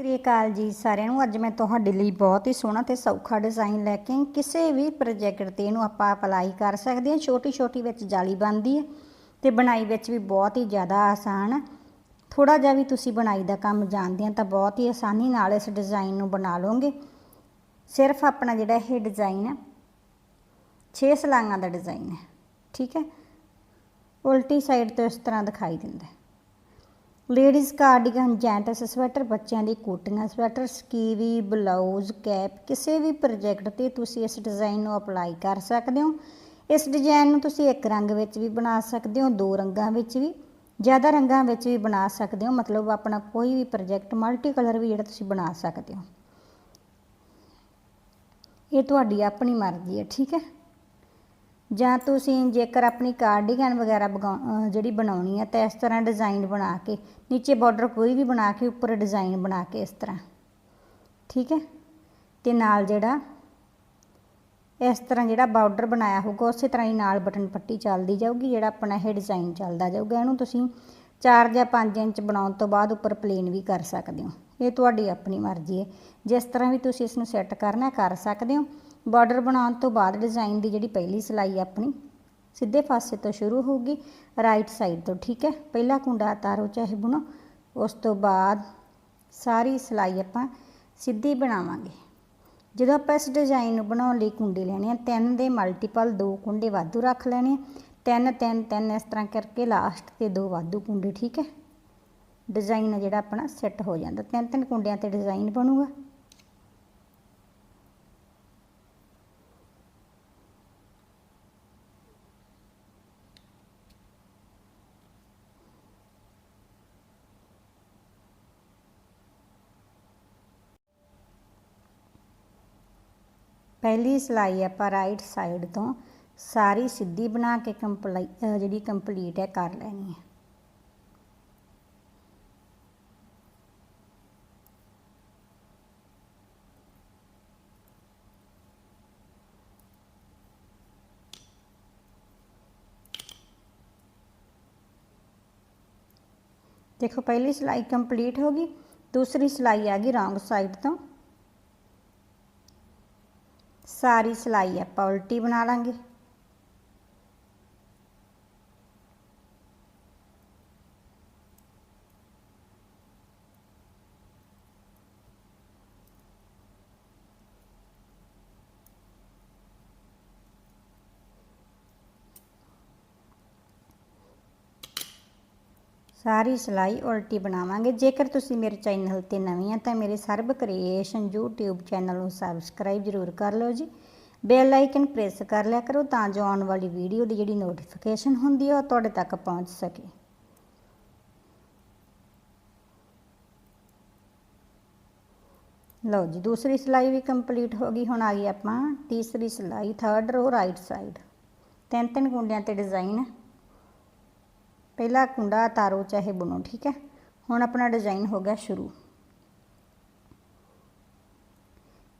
ਸ੍ਰੀ ਅਕਾਲ ਜੀ ਸਾਰਿਆਂ ਨੂੰ। ਅੱਜ ਮੈਂ ਤੁਹਾਡੇ ਲਈ ਬਹੁਤ ਹੀ ਸੋਹਣਾ ਤੇ ਸੌਖਾ ਡਿਜ਼ਾਈਨ ਲੈ ਕੇ ਕਿਸੇ ਵੀ ਪ੍ਰੋਜੈਕਟ ਤੇ ਇਹਨੂੰ ਆਪਾਂ ਅਪਲਾਈ ਕਰ ਸਕਦੇ ਹਾਂ। ਛੋਟੀ ਛੋਟੀ ਵਿੱਚ ਜਾਲੀ ਬਣਦੀ ਹੈ ਤੇ ਬਣਾਈ ਵਿੱਚ ਵੀ ਬਹੁਤ ਹੀ ਜ਼ਿਆਦਾ ਆਸਾਨ ਹੈ। ਥੋੜਾ ਜਿਹਾ ਵੀ ਤੁਸੀਂ ਬਣਾਈ ਦਾ ਕੰਮ ਜਾਣਦੇ ਆ ਤਾਂ ਬਹੁਤ ਹੀ ਆਸਾਨੀ ਨਾਲ ਇਸ ਡਿਜ਼ਾਈਨ ਨੂੰ ਬਣਾ ਲਓਗੇ। ਸਿਰਫ ਆਪਣਾ ਜਿਹੜਾ ਇਹ ਡਿਜ਼ਾਈਨ ਹੈ 6 ਸਲਾਈਆਂ ਦਾ ਡਿਜ਼ਾਈਨ ਹੈ। ਠੀਕ ਹੈ? ਉਲਟੀ ਸਾਈਡ ਤੋਂ ਇਸ ਤਰ੍ਹਾਂ ਦਿਖਾਈ ਦਿੰਦਾ ਹੈ। ਲੇਡੀਜ਼ ਕਾਰਡੀਗਨ ਜੈਂਟਸ ਸਵੈਟਰ ਬੱਚਿਆਂ ਦੀ ਕੋਟੀਆਂ ਸਵੈਟਰ ਸਕੀਵੀ ਬਲਾਊਜ਼ ਕੈਪ ਕਿਸੇ ਵੀ ਪ੍ਰੋਜੈਕਟ ਤੇ ਤੁਸੀਂ ਇਸ ਡਿਜ਼ਾਈਨ ਨੂੰ ਅਪਲਾਈ ਕਰ ਸਕਦੇ ਹੋ। ਇਸ ਡਿਜ਼ਾਈਨ ਨੂੰ ਤੁਸੀਂ ਇੱਕ ਰੰਗ ਵਿੱਚ ਵੀ ਬਣਾ ਸਕਦੇ ਹੋ, ਦੋ ਰੰਗਾਂ ਵਿੱਚ ਵੀ। ਜ਼ਿਆਦਾ ਰੰਗਾਂ ਵਿੱਚ ਵੀ ਬਣਾ ਸਕਦੇ ਹੋ, ਮਤਲਬ ਆਪਣਾ ਕੋਈ ਵੀ ਪ੍ਰੋਜੈਕਟ ਮਲਟੀ ਕਲਰ ਵੀ ਜਿਹੜਾ ਤੁਸੀਂ ਬਣਾ ਸਕਦੇ ਹੋ। ਇਹ ਤੁਹਾਡੀ ਆਪਣੀ ਮਰਜ਼ੀ ਹੈ, ਠੀਕ ਹੈ? ਜਾਂ ਤੁਸੀਂ ਜੇਕਰ ਆਪਣੀ ਕਾਰਡੀਗਨ ਵਗੈਰਾ ਜਿਹੜੀ ਬਣਾਉਣੀ ਹੈ ਤਾਂ ਇਸ ਤਰ੍ਹਾਂ ਡਿਜ਼ਾਈਨ ਬਣਾ ਕੇ, ਨੀਚੇ ਬਾਰਡਰ ਕੋਈ ਵੀ ਬਣਾ ਕੇ, ਉੱਪਰ ਡਿਜ਼ਾਈਨ ਬਣਾ ਕੇ ਇਸ ਤਰ੍ਹਾਂ। ਠੀਕ ਹੈ? ਤੇ ਨਾਲ ਜਿਹੜਾ, ਇਸ ਤਰ੍ਹਾਂ ਜਿਹੜਾ ਬਾਰਡਰ ਬਣਾਇਆ ਹੋਊਗਾ, ਉਸੇ ਤਰ੍ਹਾਂ ਹੀ ਨਾਲ ਬਟਨ ਪੱਟੀ ਚੱਲਦੀ ਜਾਊਗੀ, ਜਿਹੜਾ ਆਪਣਾ ਇਹ ਡਿਜ਼ਾਈਨ ਚੱਲਦਾ ਜਾਊਗਾ। ਇਹਨੂੰ ਤੁਸੀਂ 4 ਜਾਂ 5 ਇੰਚ ਬਣਾਉਣ ਤੋਂ ਬਾਅਦ ਉੱਪਰ ਪਲੇਨ ਵੀ ਕਰ ਸਕਦੇ ਹੋ। ਇਹ ਤੁਹਾਡੀ ਆਪਣੀ ਮਰਜ਼ੀ ਹੈ। ਜਿਸ ਤਰ੍ਹਾਂ ਵੀ ਤੁਸੀਂ ਇਸ ਨੂੰ ਸੈੱਟ ਕਰਨਾ ਕਰ ਸਕਦੇ ਹੋ। ਬਾਰਡਰ ਬਣਾਉਣ ਤੋਂ ਬਾਅਦ ਡਿਜ਼ਾਈਨ ਦੀ ਜਿਹੜੀ ਪਹਿਲੀ ਸਿਲਾਈ ਆਪਣੀ, ਸਿੱਧੇ ਪਾਸੇ ਤੋਂ ਸ਼ੁਰੂ ਹੋਊਗੀ ਰਾਈਟ ਸਾਈਡ ਤੋਂ, ਠੀਕ ਹੈ? ਪਹਿਲਾ ਕੁੰਡਾ ਤਾਰੋ ਚਾਹੇ ਬੁਣੋ, ਉਸ ਤੋਂ ਬਾਅਦ ਸਾਰੀ ਸਿਲਾਈ ਆਪਾਂ ਸਿੱਧੀ ਬਣਾਵਾਂਗੇ। ਜਦੋਂ ਆਪਾਂ ਇਸ ਡਿਜ਼ਾਈਨ ਨੂੰ ਬਣਾਉਣ ਲਈ ਕੁੰਡੇ ਲੈਣੇ ਆ, ਤਿੰਨ ਦੇ ਮਲਟੀਪਲ ਦੋ ਕੁੰਡੇ ਵਾਧੂ ਰੱਖ ਲੈਣੇ ਤਿੰਨ ਤਿੰਨ ਤਿੰਨ ਇਸ ਤਰ੍ਹਾਂ ਕਰਕੇ ਲਾਸਟ ਤੇ ਦੋ ਵਾਧੂ ਕੁੰਡੇ, ਠੀਕ ਹੈ? ਡਿਜ਼ਾਈਨ ਜਿਹੜਾ ਆਪਣਾ ਸੈੱਟ ਹੋ ਜਾਂਦਾ ਤਿੰਨ ਤਿੰਨ ਕੁੰਡਿਆਂ ਤੇ ਡਿਜ਼ਾਈਨ ਬਣੂਗਾ। ਪਹਿਲੀ ਸਿਲਾਈ ਆਪਾਂ ਰਾਈਟ ਸਾਈਡ ਤੋਂ ਸਾਰੀ ਸਿੱਧੀ ਬਣਾ ਕੇ ਕੰਪਲੀ ਜਿਹੜੀ ਕੰਪਲੀਟ ਹੈ ਕਰ ਲੈਣੀ ਹੈ। ਦੇਖੋ ਪਹਿਲੀ ਸਿਲਾਈ ਕੰਪਲੀਟ ਹੋ ਗਈ, ਦੂਸਰੀ ਸਿਲਾਈ ਆ ਗਈ ਰੌਂਗ ਸਾਈਡ ਤੋਂ। ਸਾਰੀ ਸਿਲਾਈ ਆਪਾਂ ਉਲਟੀ ਬਣਾ ਲਾਂਗੇ। ਸਾਰੀ ਸਿਲਾਈ ਉਲਟੀ ਬਣਾਵਾਂਗੇ। ਜੇਕਰ ਤੁਸੀਂ ਮੇਰੇ ਚੈਨਲ ਤੇ ਨਵੇਂ ਆ ਤਾਂ ਮੇਰੇ ਸਰਬ ਕ੍ਰੀਏਸ਼ਨ YouTube ਚੈਨਲ ਨੂੰ ਸਬਸਕ੍ਰਾਈਬ ਜ਼ਰੂਰ ਕਰ ਲਓ ਜੀ। ਬੈਲ ਆਈਕਨ ਪ੍ਰੈਸ ਕਰ ਲਿਆ ਕਰੋ ਤਾਂ ਜੋ ਆਉਣ ਵਾਲੀ ਵੀਡੀਓ ਦੀ ਜਿਹੜੀ ਨੋਟੀਫਿਕੇਸ਼ਨ ਹੁੰਦੀ ਹੈ ਉਹ ਤੁਹਾਡੇ ਤੱਕ ਪਹੁੰਚ ਸਕੇ। ਲਓ ਜੀ, ਦੂਸਰੀ ਸਿਲਾਈ ਵੀ ਕੰਪਲੀਟ ਹੋ ਗਈ। ਹੁਣ ਆ ਗਈ ਆਪਾਂ ਤੀਸਰੀ ਸਿਲਾਈ ਥਰਡ ਰੋ ਰਾਈਟ ਸਾਈਡ ਤਿੰਨ ਤਿੰਨ ਗੁੰਡਿਆਂ ਤੇ ਡਿਜ਼ਾਈਨ ਪਹਿਲਾ ਕੁੰਡਾ ਤਾਰੋ ਚਾਹੇ ਬੁਣੋ, ਠੀਕ ਹੈ? ਹੁਣ ਆਪਣਾ ਡਿਜ਼ਾਈਨ ਹੋ ਗਿਆ ਸ਼ੁਰੂ।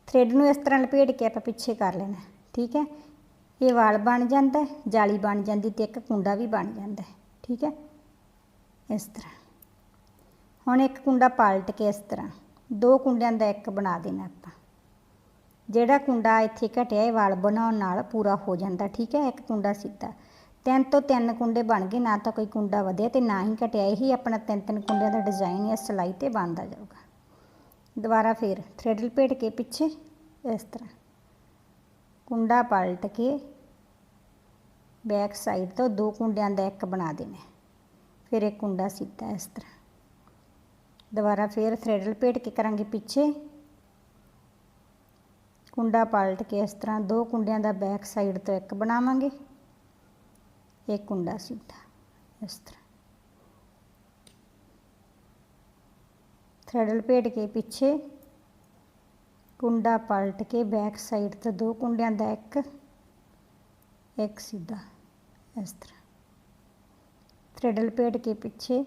ਥ੍ਰੈਡ ਨੂੰ ਇਸ ਤਰ੍ਹਾਂ ਲਪੇਟ ਕੇ ਆਪਾਂ ਪਿੱਛੇ ਕਰ ਲੈਣਾ, ਠੀਕ ਹੈ? ਇਹ ਵਾਲ ਬਣ ਜਾਂਦਾ, ਜਾਲੀ ਬਣ ਜਾਂਦੀ ਤੇ ਇੱਕ ਕੁੰਡਾ ਵੀ ਬਣ ਜਾਂਦਾ, ਠੀਕ ਹੈ? ਇਸ ਤਰ੍ਹਾਂ। ਹੁਣ ਇੱਕ ਕੁੰਡਾ ਪਲਟ ਕੇ ਇਸ ਤਰ੍ਹਾਂ। ਦੋ ਕੁੰਡਿਆਂ ਦਾ ਇੱਕ ਬਣਾ ਦੇਣਾ ਆਪਾਂ। ਜਿਹੜਾ ਕੁੰਡਾ ਇੱਥੇ ਘਟਿਆ, ਇਹ ਵਾਲ ਬਣਾਉਣ ਨਾਲ ਪੂਰਾ ਹੋ ਜਾਂਦਾ, ਠੀਕ ਹੈ? ਇੱਕ ਕੁੰਡਾ ਸਿੱਧਾ। ਤਿੰਨ ਤੋਂ ਤਿੰਨ ਕੁੰਡੇ ਬਣ ਗਏ, ਨਾ ਤਾਂ ਕੋਈ ਕੁੰਡਾ ਵਧਿਆ ਤੇ ਨਾ ਹੀ ਘਟਿਆ। ਇਹੀ ਆਪਣਾ ਤਿੰਨ ਤਿੰਨ ਕੁੰਡਿਆਂ ਦਾ ਡਿਜ਼ਾਈਨ ਹੈ ਸਿਲਾਈ ਤੇ ਬਣਦਾ ਜਾਊਗਾ। ਦੁਬਾਰਾ ਫੇਰ ਥ੍ਰੈਡ ਲਪੇਟ ਕੇ ਪਿੱਛੇ ਇਸ ਤਰ੍ਹਾਂ। ਕੁੰਡਾ ਪਲਟ ਕੇ ਬੈਕ ਸਾਈਡ ਤੋਂ ਦੋ ਕੁੰਡਿਆਂ ਦਾ ਇੱਕ ਬਣਾ ਦੇਣਾ। ਫਿਰ ਇੱਕ ਕੁੰਡਾ ਸਿੱਧਾ ਇਸ ਤਰ੍ਹਾਂ। ਦੁਬਾਰਾ ਫੇਰ ਥ੍ਰੈਡ ਲਪੇਟ ਕੇ ਕਰਾਂਗੇ ਪਿੱਛੇ। ਕੁੰਡਾ ਪਲਟ ਕੇ ਇਸ ਤਰ੍ਹਾਂ ਦੋ ਕੁੰਡਿਆਂ ਦਾ ਬੈਕ ਸਾਈਡ ਤੋਂ ਇੱਕ ਬਣਾਵਾਂਗੇ। ਇੱਕ ਕੁੰਡਾ ਸਿੱਧਾ ਇਸ ਤਰ੍ਹਾਂ ਥ੍ਰੈਡ ਲਪੇਟ ਕੇ ਪਿੱਛੇ ਕੁੰਡਾ ਪਲਟ ਕੇ ਬੈਕ ਸਾਈਡ ਤੋਂ ਦੋ ਕੁੰਡਿਆਂ ਦਾ ਇੱਕ ਇੱਕ ਸਿੱਧਾ ਇਸ ਤਰ੍ਹਾਂ ਥ੍ਰੈਡ ਲਪੇਟ ਕੇ ਪਿੱਛੇ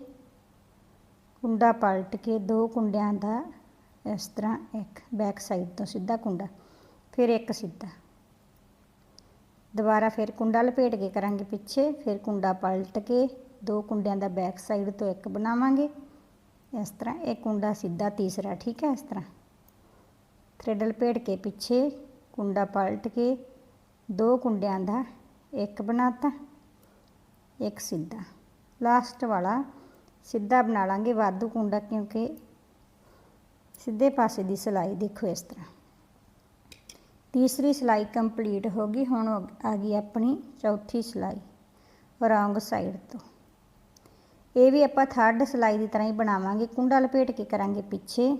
ਕੁੰਡਾ ਪਲਟ ਕੇ ਦੋ ਕੁੰਡਿਆਂ ਦਾ ਇਸ ਤਰ੍ਹਾਂ ਇੱਕ ਬੈਕ ਸਾਈਡ ਤੋਂ ਸਿੱਧਾ ਕੁੰਡਾ ਫਿਰ ਇੱਕ ਸਿੱਧਾ ਦੁਬਾਰਾ ਫਿਰ ਕੁੰਡਾ ਲਪੇਟ ਕੇ ਕਰਾਂਗੇ ਪਿੱਛੇ, ਫਿਰ ਕੁੰਡਾ ਪਲਟ ਕੇ ਦੋ ਕੁੰਡਿਆਂ ਦਾ ਬੈਕ ਸਾਈਡ ਤੋਂ ਇੱਕ ਬਣਾਵਾਂਗੇ। ਇਸ ਤਰ੍ਹਾਂ ਇਹ ਕੁੰਡਾ ਸਿੱਧਾ ਤੀਸਰਾ, ਠੀਕ ਹੈ, ਇਸ ਤਰ੍ਹਾਂ। ਥ੍ਰੈਡ ਲਪੇਟ ਕੇ ਪਿੱਛੇ ਕੁੰਡਾ ਪਲਟ ਕੇ ਦੋ ਕੁੰਡਿਆਂ ਦਾ ਇੱਕ ਬਣਾਤਾ, ਇੱਕ ਸਿੱਧਾ। ਲਾਸਟ ਵਾਲਾ ਸਿੱਧਾ ਬਣਾ ਲਾਂਗੇ ਵਾਧੂ ਕੁੰਡਾ ਕਿਉਂਕਿ ਸਿੱਧੇ ਪਾਸੇ ਦੀ ਸਿਲਾਈ ਦੇਖੋ ਇਸ ਤਰ੍ਹਾਂ। ਤੀਸਰੀ ਸਿਲਾਈ ਕੰਪਲੀਟ ਹੋ ਗਈ, ਹੁਣ ਆ ਗਈ ਆਪਣੀ ਚੌਥੀ ਸਿਲਾਈ, ਰੌਂਗ ਸਾਈਡ ਤੋਂ। ਇਹ ਵੀ ਆਪਾਂ ਥਰਡ ਸਿਲਾਈ ਦੀ ਤਰ੍ਹਾਂ ਹੀ ਬਣਾਵਾਂਗੇ, ਕੁੰਡਾ ਲਪੇਟ ਕੇ ਕਰਾਂਗੇ ਪਿੱਛੇ।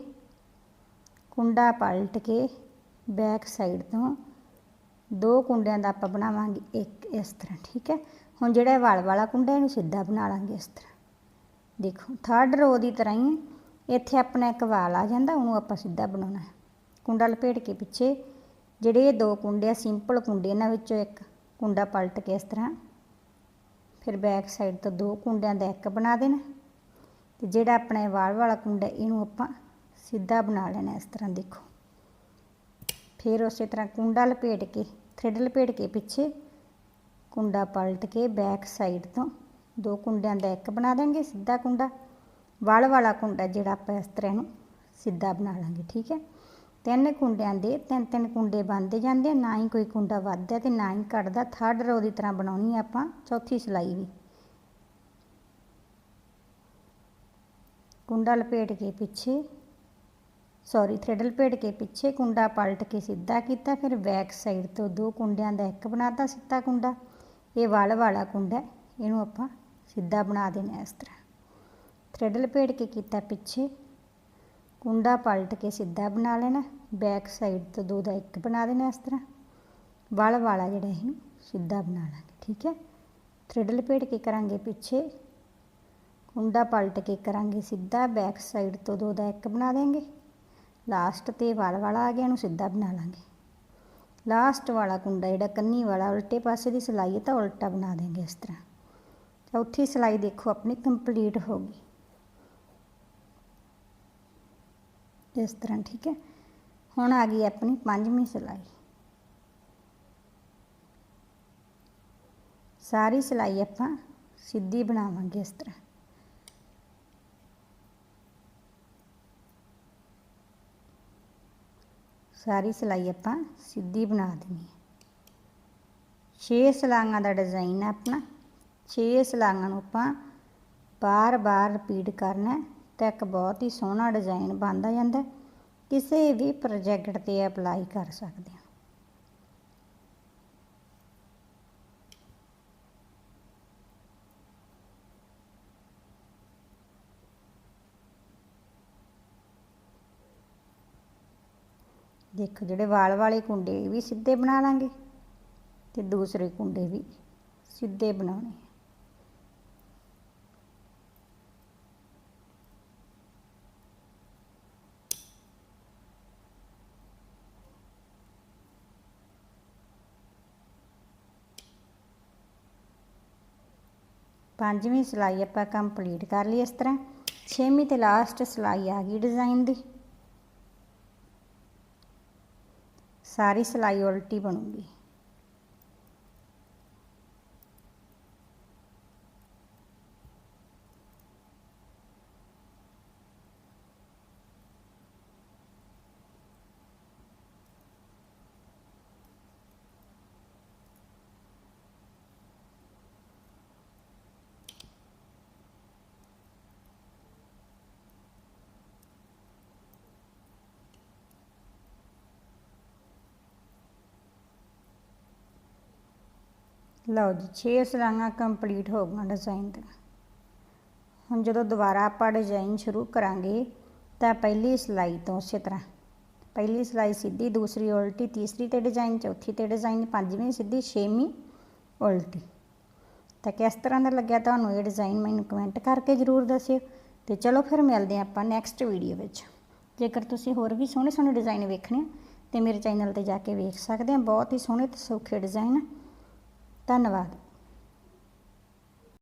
ਕੁੰਡਾ ਪਲਟ ਕੇ ਬੈਕ ਸਾਈਡ ਤੋਂ ਦੋ ਕੁੰਡਿਆਂ ਦਾ ਆਪਾਂ ਬਣਾਵਾਂਗੇ, ਇੱਕ ਇਸ ਤਰ੍ਹਾਂ, ਠੀਕ ਹੈ? ਹੁਣ ਜਿਹੜਾ ਵਲ ਵਾਲਾ ਕੁੰਡਾ ਇਹਨੂੰ ਸਿੱਧਾ ਬਣਾ ਲਾਂਗੇ ਇਸ ਤਰ੍ਹਾਂ। ਦੇਖੋ, ਥਰਡ ਰੋ ਦੀ ਤਰ੍ਹਾਂ ਹੀ ਇੱਥੇ ਆਪਣਾ ਇੱਕ ਵਾਲ ਆ ਜਾਂਦਾ, ਉਹਨੂੰ ਆਪਾਂ ਸਿੱਧਾ ਬਣਾਉਣਾ ਕੁੰਡਾ ਲਪੇਟ ਕੇ ਪਿੱਛੇ ਜਿਹੜੇ ਇਹ ਦੋ ਕੁੰਡੇ ਆ ਸਿੰਪਲ ਕੁੰਡੇ, ਇਹਨਾਂ ਵਿੱਚੋਂ ਇੱਕ ਕੁੰਡਾ ਪਲਟ ਕੇ ਇਸ ਤਰ੍ਹਾਂ। ਫਿਰ ਬੈਕ ਸਾਈਡ ਤੋਂ ਦੋ ਕੁੰਡਿਆਂ ਦਾ ਇੱਕ ਬਣਾ ਦੇਣਾ। ਤੇ ਜਿਹੜਾ ਆਪਣਾ ਵਾਲ ਵਾਲਾ ਕੁੰਡਾ, ਇਹਨੂੰ ਆਪਾਂ ਸਿੱਧਾ ਬਣਾ ਲੈਣਾ ਇਸ ਤਰ੍ਹਾਂ, ਦੇਖੋ। ਫਿਰ ਉਸੇ ਤਰ੍ਹਾਂ ਕੁੰਡਾ ਲਪੇਟ ਕੇ ਥ੍ਰੈਡ ਲਪੇਟ ਕੇ ਪਿੱਛੇ ਕੁੰਡਾ ਪਲਟ ਕੇ ਬੈਕ ਸਾਈਡ ਤੋਂ ਦੋ ਕੁੰਡਿਆਂ ਦਾ ਇੱਕ ਬਣਾ ਦਾਂਗੇ ਸਿੱਧਾ ਕੁੰਡਾ। ਵਲ ਵਾਲਾ ਕੁੰਡਾ ਜਿਹੜਾ ਆਪਾਂ ਇਸ ਤਰ੍ਹਾਂ ਨੂੰ ਸਿੱਧਾ ਬਣਾ ਲਾਂਗੇ, ਠੀਕ ਹੈ? ਤਿੰਨ ਕੁੰਡਿਆਂ ਦੇ, ਤਿੰਨ ਤਿੰਨ ਕੁੰਡੇ ਬੰਦੇ ਜਾਂਦੇ ਆ, ਨਾ ਹੀ ਕੋਈ ਕੁੰਡਾ ਵੱਧਦਾ ਤੇ ਨਾ ਹੀ ਘਟਦਾ। ਥਰਡ ਰੋ ਦੀ ਤਰ੍ਹਾਂ ਬਣਾਉਣੀ ਆਪਾਂ, ਚੌਥੀ ਸਿਲਾਈ ਵੀ। ਕੁੰਡਾ ਲਪੇਟ ਕੇ ਪਿੱਛੇ ਸੌਰੀ ਥ੍ਰੈਡ ਲਪੇਟ ਕੇ ਪਿੱਛੇ ਕੁੰਡਾ ਪਲਟ ਕੇ ਸਿੱਧਾ ਕੀਤਾ, ਫਿਰ ਬੈਕ ਸਾਈਡ ਤੋਂ ਦੋ ਕੁੰਡਿਆਂ ਦਾ ਇੱਕ ਬਣਾਤਾ ਸਿੱਧਾ ਕੁੰਡਾ। ਇਹ ਵਲ ਵਾਲਾ ਕੁੰਡਾ ਇਹਨੂੰ ਆਪਾਂ ਸਿੱਧਾ ਬਣਾ ਦੇਣਾ ਇਸ ਤਰ੍ਹਾਂ। ਥ੍ਰੈਡ ਲਪੇਟ ਕੇ ਕੀਤਾ ਪਿੱਛੇ ਕੁੰਡਾ ਪਲਟ ਕੇ ਸਿੱਧਾ ਬਣਾ ਲੈਣਾ ਬੈਕ ਸਾਈਡ ਤੋਂ ਦੋ ਦਾ ਇੱਕ ਬਣਾ ਦੇਣਾ ਇਸ ਤਰ੍ਹਾਂ। ਵਲ ਵਾਲਾ ਜਿਹੜਾ ਇਹਨੂੰ ਸਿੱਧਾ ਬਣਾ ਲਾਂਗੇ, ਠੀਕ ਹੈ? ਥ੍ਰੈਡ ਲਪੇਟ ਕੇ ਕਰਾਂਗੇ ਪਿੱਛੇ। ਕੁੰਡਾ ਪਲਟ ਕੇ ਕਰਾਂਗੇ ਸਿੱਧਾ ਬੈਕ ਸਾਈਡ ਤੋਂ ਦੋ ਦਾ ਇੱਕ ਬਣਾ ਦੇਂਗੇ। ਲਾਸਟ ਤੇ ਵਲ ਵਾਲਾ ਆ ਗਿਆ, ਇਹਨੂੰ ਸਿੱਧਾ ਬਣਾ ਲਾਂਗੇ। ਲਾਸਟ ਵਾਲਾ ਕੁੰਡਾ ਜਿਹੜਾ ਕੰਨੀ ਵਾਲਾ, ਉਲਟੇ ਪਾਸੇ ਦੀ ਸਿਲਾਈ ਹੈ, ਤਾਂ ਉਲਟਾ ਬਣਾ ਦੇਂਗੇ ਇਸ ਤਰ੍ਹਾਂ। ਚੌਥੀ ਸਿਲਾਈ ਦੇਖੋ, ਆਪਣੀ ਕੰਪਲੀਟ ਹੋ ਗਈ। ਇਸ ਤਰ੍ਹਾਂ, ਠੀਕ ਹੈ? ਹੁਣ ਆ ਗਈ ਆਪਣੀ ਪੰਜਵੀਂ ਸਿਲਾਈ। ਸਾਰੀ ਸਿਲਾਈ ਆਪਾਂ ਸਿੱਧੀ ਬਣਾਵਾਂਗੇ ਇਸ ਤਰ੍ਹਾਂ। ਸਾਰੀ ਸਿਲਾਈ ਆਪਾਂ ਸਿੱਧੀ ਬਣਾ ਦੇਣੀ ਹੈ। 6 ਸਲਾਈਆਂ ਦਾ ਡਿਜ਼ਾਈਨ ਹੈ ਆਪਣਾ। 6 ਸਲਾਈਆਂ ਨੂੰ ਆਪਾਂ ਬਾਰ-ਬਾਰ ਰਿਪੀਟ ਕਰਨਾ ਤਾਂ ਇੱਕ ਬਹੁਤ ਹੀ ਸੋਹਣਾ ਡਿਜ਼ਾਈਨ ਬਣਦਾ ਜਾਂਦਾ ਕਿਸੇ ਵੀ ਪ੍ਰੋਜੈਕਟ ਤੇ ਅਪਲਾਈ ਕਰ ਸਕਦੇ ਹਾਂ। ਦੇਖੋ ਜਿਹੜੇ ਵਾਲ ਵਾਲੇ ਕੁੰਡੇ ਵੀ ਸਿੱਧੇ ਬਣਾ ਲਾਂਗੇ ਤੇ ਦੂਸਰੇ ਕੁੰਡੇ ਵੀ ਸਿੱਧੇ ਬਣਾਉਣੇ। ਪੰਜਵੀਂ ਸਿਲਾਈ ਆਪਾਂ ਕੰਪਲੀਟ ਕਰ ਲਈ ਇਸ ਤਰ੍ਹਾਂ। ਛੇਵੀਂ ਤੇ ਲਾਸਟ ਸਿਲਾਈ ਆ ਗਈ ਡਿਜ਼ਾਈਨ ਦੀ। ਸਾਰੀ ਸਿਲਾਈ ਉਲਟੀ ਬਣੂਗੀ। ਲਓ ਜੀ 6 ਸਲਾਈਆਂ ਕੰਪਲੀਟ ਹੋ ਗਈਆਂ ਡਿਜ਼ਾਈਨ ਦੇ ਹੁਣ ਜਦੋਂ ਦੁਬਾਰਾ ਆਪਾਂ ਡਿਜ਼ਾਈਨ ਸ਼ੁਰੂ ਕਰਾਂਗੇ, ਤਾਂ ਪਹਿਲੀ ਸਿਲਾਈ ਤੋਂ ਉਸੇ ਤਰ੍ਹਾਂ। ਪਹਿਲੀ ਸਿਲਾਈ ਸਿੱਧੀ, ਦੂਸਰੀ ਉਲਟੀ, ਤੀਸਰੀ ਤੇ ਡਿਜ਼ਾਈਨ ਚੌਥੀ ਤੇ ਡਿਜ਼ਾਈਨ ਪੰਜਵੀਂ, ਸਿੱਧੀ, ਛੇਵੀਂ, ਉਲਟੀ। ਤਾਂ ਕਿਸ ਤਰ੍ਹਾਂ ਦਾ ਲੱਗਿਆ ਤੁਹਾਨੂੰ ਇਹ ਡਿਜ਼ਾਈਨ ਮੈਨੂੰ ਕਮੈਂਟ ਕਰਕੇ ਜ਼ਰੂਰ ਦੱਸਿਓ। ਤੇ ਚਲੋ ਫਿਰ ਮਿਲਦੇ ਹਾਂ ਆਪਾਂ ਨੈਕਸਟ ਵੀਡੀਓ ਵਿੱਚ। ਜੇਕਰ ਤੁਸੀਂ ਹੋਰ ਵੀ ਸੋਹਣੇ ਸੋਹਣੇ ਡਿਜ਼ਾਈਨ ਵੇਖਣੇ ਤੇ ਮੇਰੇ ਚੈਨਲ ਤੇ ਜਾ ਕੇ ਵੇਖ ਸਕਦੇ ਆ। ਬਹੁਤ ਹੀ ਸੋਹਣੇ ਤੇ ਸੌਖੇ ਡਿਜ਼ਾਈਨ ਧੰਨਵਾਦ।